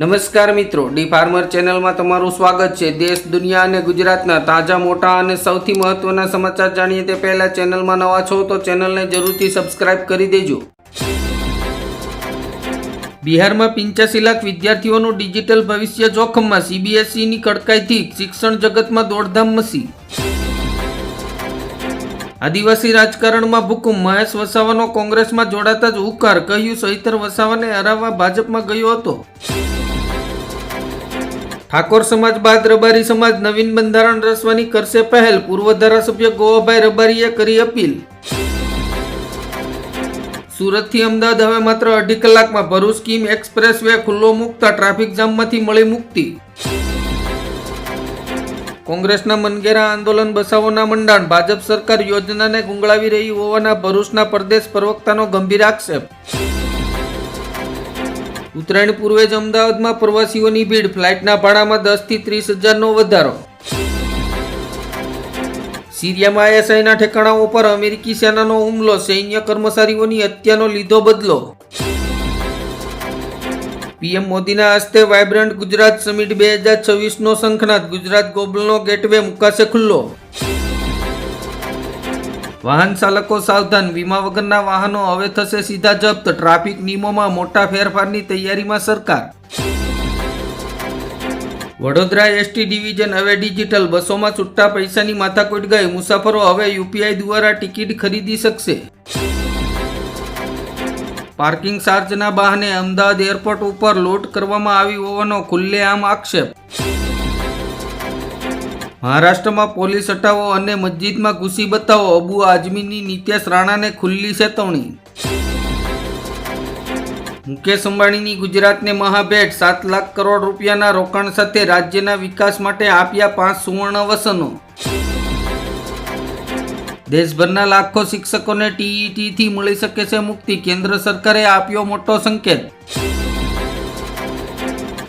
નમસ્કાર મિત્રો, D farmer ચેનલમાં તમારું સ્વાગત છે. દેશ, દુનિયા અને ગુજરાતના તાજા, મોટા અને સૌથી મહત્વના સમાચાર જાણીએ તે પહેલા ચેનલમાં નવા છો તો ચેનલને જરૂરથી સબસ્ક્રાઇબ કરી દેજો. બિહારમાં પિંચ્યાસી લાખ વિદ્યાર્થીઓનું ડિજિટલ ભવિષ્ય જોખમમાં સીબીએસઈની કડકાઈથી શિક્ષણ જગતમાં દોડધામ મસી. આદિવાસી રાજકારણમાં ભૂકંપ, મહેશ વસાવાનો કોંગ્રેસમાં જોડાતા જ હુકાર, કહ્યું સહિતર વસાવાને હરાવવા ભાજપમાં ગયો હતો. ઠાકોર સમાજ બાદ રબારી સમાજ નવીન બંધારણ રચવાની કરશે પહેલ. પૂર્વ ધારાસભ્ય ગોવાભાઈ રબારીએ કરી અપીલ. સુરતથી અમદાવાદ હવે માત્ર અઢી કલાકમાં ભરૂચ કિમ એક્સપ્રેસ વે ખુલ્લો મૂકતા ટ્રાફિક જામમાંથી મળી મુક્તિ. કોંગ્રેસના મનગેરા આંદોલન બસાવોના મંડાણ. ભાજપ સરકાર યોજનાને ગુંગળાવી રહી હોવાના ભરૂચના પ્રદેશ પ્રવક્તાનો ગંભીર આક્ષેપ. ઉત્તરાયણ પૂર્વે જ અમદાવાદમાં પ્રવાસીઓની ભીડ. ફ્લાઇટના ભાડામાં દસથી ત્રીસ હજારનો વધારો. સિરિયામાં આઈએસઆઈના ઠેકાણાઓ પર અમેરિકી સેનાનો હુમલો. સૈન્ય કર્મચારીઓની હત્યાનો લીધો બદલો. પીએમ મોદીના હસ્તે વાયબ્રન્ટ ગુજરાત સમિટ બે હજાર છવ્વીસનો શંખનાદ. ગુજરાત ગોબલનો ગેટવે મુકાશે ખુલ્લો. વાહન ચાલકો સાવધાન, વીમા વગરના વાહનો હવે થશે સીધા જપ્ત, ટ્રાફિક નિયમોમાં મોટા ફેરફારની તૈયારીમાં સરકાર. વડોદરા એસટી ડિવિઝન હવે ડિજિટલ, બસોમાં છૂટા પૈસાની માથાકૂટ ગઈ, મુસાફરો હવે યુપીઆઈ દ્વારા ટિકિટ ખરીદી શકશે. પાર્કિંગ ચાર્જના બહાને અમદાવાદ એરપોર્ટ ઉપર લૂંટ કરવામાં આવી હોવાનો ખુલ્લેઆમ આક્ષેપ. મહારાષ્ટ્રમાં પોલીસ હટાવો અને મસ્જિદમાં ઘૂસી બતાવો. અબુ આઝમીની નિત્યાસ રાણાને ખુલ્લી ચેતવણી મુકેશ અંબાણીની ગુજરાતને મહાભેટ. સાત લાખ કરોડ રૂપિયાના રોકાણ સાથે રાજ્યના વિકાસ માટે આપ્યા પાંચ સુવર્ણ વસનો. દેશભરના લાખો શિક્ષકોને ટીઈટીથી મળી શકે છે મુક્તિ. કેન્દ્ર સરકારે આપ્યો મોટો સંકેત.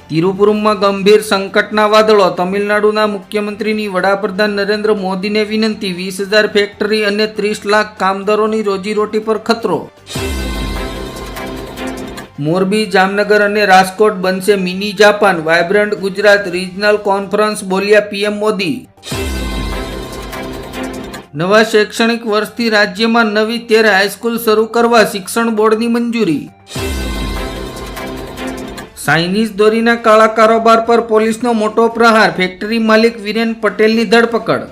તિરુપુરમમાં ગંભીર સંકટના વાદળો. તમિલનાડુના મુખ્યમંત્રીની વડાપ્રધાન નરેન્દ્ર મોદીને વિનંતી, વીસ હજાર ફેક્ટરી અને ત્રીસ લાખ કામદારોની રોજીરોટી પર ખતરો. મોરબી, જામનગર અને રાજકોટ બનશે mini Japan. Vibrant Gujarat regional conference બોલ્યા પીએમ મોદી. નવા શૈક્ષણિક વર્ષથી રાજ્યમાં નવી તેર હાઈસ્કૂલ શરૂ કરવા શિક્ષણ બોર્ડની મંજૂરી. ચાઇનીઝ દોરીના કાળા કારોબાર પર પોલીસનો મોટો પ્રહાર. ફેક્ટરી માલિક વિરેન પટેલની ધરપકડ.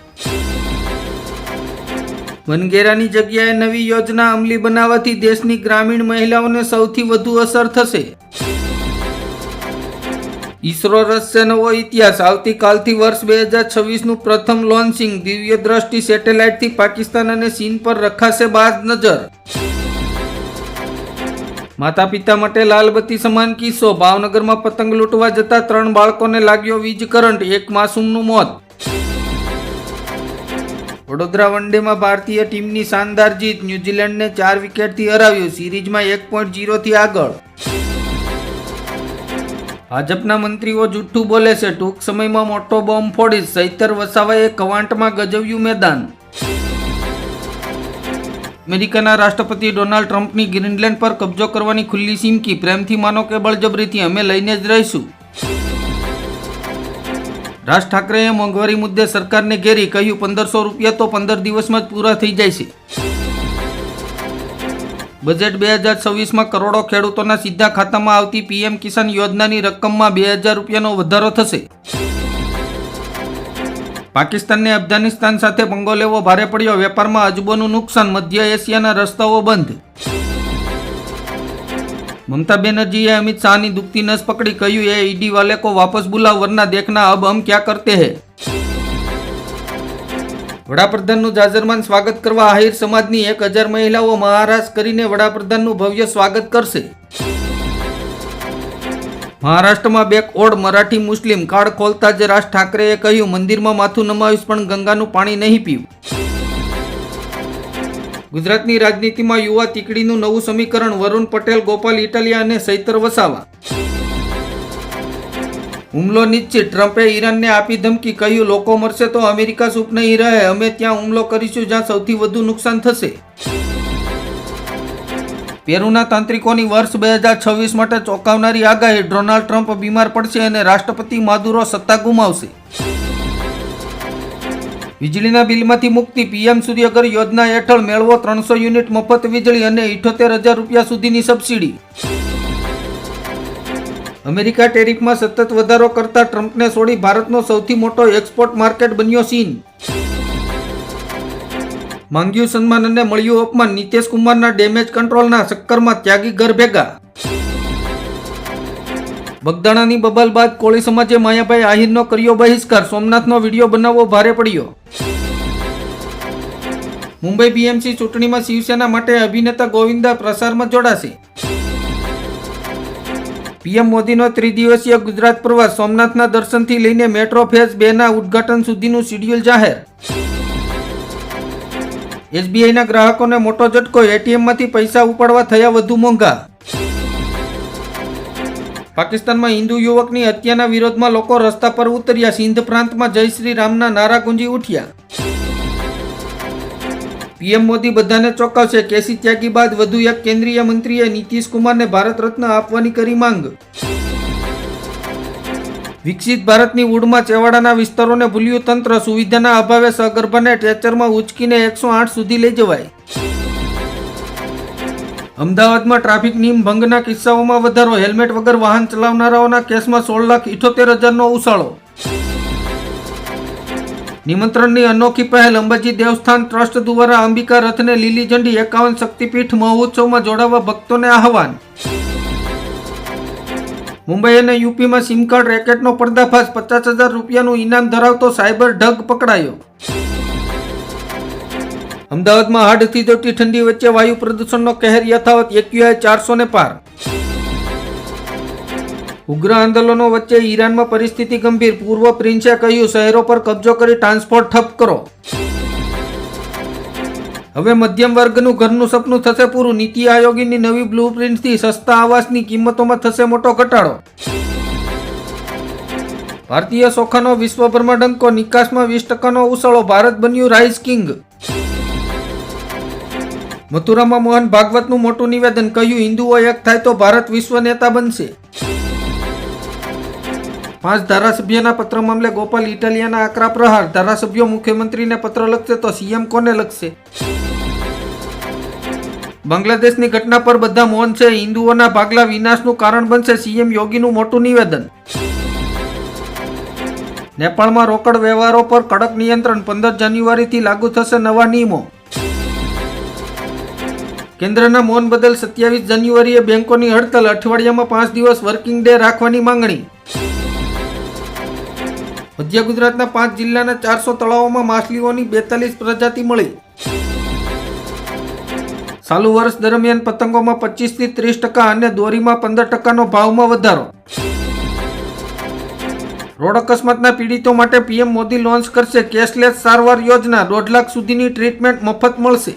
વનગેરાની જગ્યાએ નવી યોજના અમલી બનાવવાથી દેશની ગ્રામીણ મહિલાઓને સૌથી વધુ અસર થશે. ઈસરો રસ્ય નવો ઇતિહાસ. આવતીકાલથી વર્ષ બે હજાર છવ્વીસનું પ્રથમ લોન્ચિંગ. દિવ્ય દ્રષ્ટિ સેટેલાઇટથી પાકિસ્તાન અને ચીન પર રખાશે બાદ નજર. માતા પિતા માટે લાલબત્તી સમાન કિસ્સો. ભાવનગરમાં પતંગ લૂંટવા જતા ત્રણ બાળકોને લાગ્યો વીજ કરંટ, એક માસૂમનું મોત. વડોદરા વનડેમાં ભારતીય ટીમની શાનદાર જીત. ન્યૂઝીલેન્ડને ચાર વિકેટથી હરાવ્યું, સિરીઝમાં એક પોઈન્ટ જીરોથી આગળ. ભાજપના મંત્રીઓ જુઠ્ઠું બોલે છે, ટૂંક સમયમાં મોટો બોમ્બ ફોડીશ. સૈતર વસાવાએ કવાંટમાં ગજવ્યું મેદાન. અમેરિકાના રાષ્ટ્રપતિ ડોનાલ્ડ ટ્રમ્પની ગ્રીનલેન્ડ પર કબજો કરવાની ખુલ્લી સીમકી પ્રેમથી માનો કે બળજબરીથી અમે લઈને જ રહીશું. રાજ ઠાકરેએ મોંઘવારી મુદ્દે સરકારને ઘેરી કહ્યું, પંદરસો રૂપિયા તો પંદર દિવસમાં જ પૂરા થઈ જાય છે. બજેટ બે હજાર છવ્વીસમાં કરોડો ખેડૂતોના સીધા ખાતામાં આવતી પીએમ કિસાન યોજનાની રકમમાં બે હજાર રૂપિયાનો વધારો થશે. પાકિસ્તાનને અફઘાનિસ્તાન સાથે પંગો લેવો ભારે પડ્યો. વેપારમાં અજબોનું નુકસાન, મધ્ય એશિયાના રસ્તાઓ બંધ. મમતા બેનર્જીએ અમિત શાહની દુખતી નસ પકડી, કહ્યું, એ ઈડી વાલે વાપસ બુલાવ વરના દેખના અબ હમ ક્યાં કરતે હે? વડાપ્રધાનનું જાજરમાન સ્વાગત કરવા આહિર સમાજની એક હજાર મહિલાઓ મહારાજ કરીને વડાપ્રધાનનું ભવ્ય સ્વાગત કરશે. મહારાષ્ટ્રમાં બેક ઓડ મરાઠી મુસ્લિમ કાર્ડ ખોલતા જ રાજ ઠાકરેએ કહ્યું, મંદિરમાં માથું નમાવીશ, પણ ગંગાનું પાણી નહીં પીવું. ગુજરાતની રાજનીતિમાં યુવા તીકડીનું નવું સમીકરણ, વરુણ પટેલ, ગોપાલ ઇટાલિયા અને સૈતર વસાવા. હુમલો નિશ્ચિત, ટ્રમ્પે ઈરાનને આપી ધમકી, કહ્યું, લોકો મરશે તો અમેરિકા ચૂપ નહીં રહે, અમે ત્યાં હુમલો કરીશું, જ્યાં સૌથી વધુ નુકસાન થશે. પેરુના તાંત્રિકોની વર્ષ બે હજાર છવ્વીસ માટે ચોંકાવનારી આગાહી, ડોનાલ્ડ ટ્રમ્પ બીમાર પડશે અને રાષ્ટ્રપતિ માદુરો સત્તા ગુમાવશે. વીજળીના બિલમાંથી મુક્તિ, પીએમ સૂર્યઘર યોજના હેઠળ મેળવો ત્રણસો યુનિટ મફત વીજળી અને ઇઠોતેર હજાર રૂપિયા સુધીની સબસિડી. અમેરિકા ટેરિફમાં સતત વધારો કરતા ટ્રમ્પને છોડી ભારતનો સૌથી મોટો એક્સપોર્ટ માર્કેટ બન્યો ચીન. માંગ્યું સન્માન અને મળ્યું અપમાન. નીતેશ કુમારના ડેમેજ કંટ્રોલના ચક્કરમાં ત્યાગી ઘર ભેગા. બગદાણાની બબાલ બાદ કોળી સમાજે માયાભાઈ આહિરનો કર્યો બહિષ્કાર. સોમનાથનો વીડિયો બનાવવો ભારે પડ્યો. મુંબઈ બીએમસી ચૂંટણીમાં શિવસેના માટે અભિનેતા ગોવિંદા પ્રસારમાં જોડાશે. પીએમ મોદીનો ત્રિદિવસીય ગુજરાત પ્રવાસ. સોમનાથના દર્શનથી લઈને મેટ્રો ફેઝ બેના ઉદ્ઘાટન સુધીનું શિડ્યુલ જાહેર. એસબીઆઈના ગ્રાહકોને મોટો ઝટકો, એટીએમમાંથી પૈસા ઉપાડવા થયા વધુ મોંઘા. પાકિસ્તાનમાં હિન્દુ યુવકની હત્યાના વિરોધમાં લોકો રસ્તા પર ઉતર્યા. સિંધ પ્રાંતમાં જય શ્રી રામના નારા ગુંજી ઉઠ્યા. પીએમ મોદી બધાને ચોંકાવશે. કેસી ત્યાગી બાદ વધુ એક કેન્દ્રીય મંત્રીએ નીતિશ કુમારને ભારત રત્ન આપવાની કરી માંગ. વિકસિત ભારતની ઉડમાં ચેવાડાના વિસ્તારોને ભૂલ્યું તંત્ર, સુવિધાના અભાવે સગર્ભાને ટેચરમાં ઉચકીને એકસો આઠ સુધી લઈ જવાય. અમદાવાદમાં ટ્રાફિક નિયમ ભંગના કિસ્સાઓમાં વધારો. હેલ્મેટ વગર વાહન ચલાવનારાઓના કેસમાં સોળ લાખ ઇઠોતેર હજારનો ઉછાળો. નિમંત્રણની અનોખી પહેલ. અંબાજી દેવસ્થાન ટ્રસ્ટ દ્વારા અંબિકા રથને લીલી ઝંડી એકાવન શક્તિપીઠ મહોત્સવમાં જોડાવા ભક્તોને આહવાન. મુંબઈ અને યુપીમાં સિમ કાર્ડ રેકેટનો પર્દાફાશ. પચાસ હજાર રૂપિયાનું ઇનામ ધરાવતો સાયબર ઢગ પકડાયો. અમદાવાદમાં હાડથી જોતી ઠંડી વચ્ચે વાયુ પ્રદૂષણનો કહેર યથાવત. એક્યુઆઈ ચારસો ને પાર. ઉગ્ર આંદોલનો વચ્ચે ઈરાનમાં પરિસ્થિતિ ગંભીર. પૂર્વ પ્રિન્સે કહ્યું, શહેરો પર કબજો કરી ટ્રાન્સપોર્ટ ઠપ કરો. હવે મધ્યમ વર્ગનું ઘરનું સપનું થશે પૂરું. નીતિ આયોગની નવી બ્લુ પ્રિન્ટથી સસ્તા આવાસની કિંમતોમાં થશે મોટો ઘટાડો. ભારતીય સોખાનો વિશ્વભરમાં ડંકો, નિકાસમાં વીસ ટકાનો ઉછાળો, ભારત બન્યું રાઇસ કિંગ મથુરામાં મોહન ભાગવતનું મોટું નિવેદન, કહ્યું, હિન્દુઓ એક થાય તો ભારત વિશ્વ નેતા બનશે. પાંચ ધારાસભ્યના પત્ર મામલે ગોપાલ ઇટાલિયાના આકરા પ્રહાર. ધારાસભ્યો મુખ્યમંત્રીને પત્ર લખશે તો સીએમ કોને લખશે? બાંગ્લાદેશની ઘટના પર બધા મૌન છે. હિન્દુઓના ભાગલા વિનાશનું કારણ બનશે સીએમ યોગીનું મોટું નિવેદન. નેપાળમાં રોકડ વ્યવહારો પર કડક નિયંત્રણ પંદર જાન્યુઆરીથી લાગુ થશે નવા નિયમો. કેન્દ્રના મૌન બદલ સત્યાવીસ જાન્યુઆરીએ બેંકોની હડતાલ, અઠવાડિયામાં પાંચ દિવસ વર્કિંગ ડે રાખવાની માંગણી. મધ્ય ગુજરાતના પાંચ જિલ્લાના ચારસો તળાવોમાં માછલીઓની બેતાલીસ પ્રજાતિ મળી. ચાલુ વર્ષ દરમિયાન પતંગોમાં પચીસથી ત્રીસ ટકા અને દોરીમાં પંદર ટકાનો ભાવમાં વધારો. રોડ અકસ્માતના પીડિતો માટે પીએમ મોદી લોન્ચ કરશે કેશલેસ સારવાર યોજના. દોઢ લાખ સુધીની ટ્રીટમેન્ટ મફત મળશે.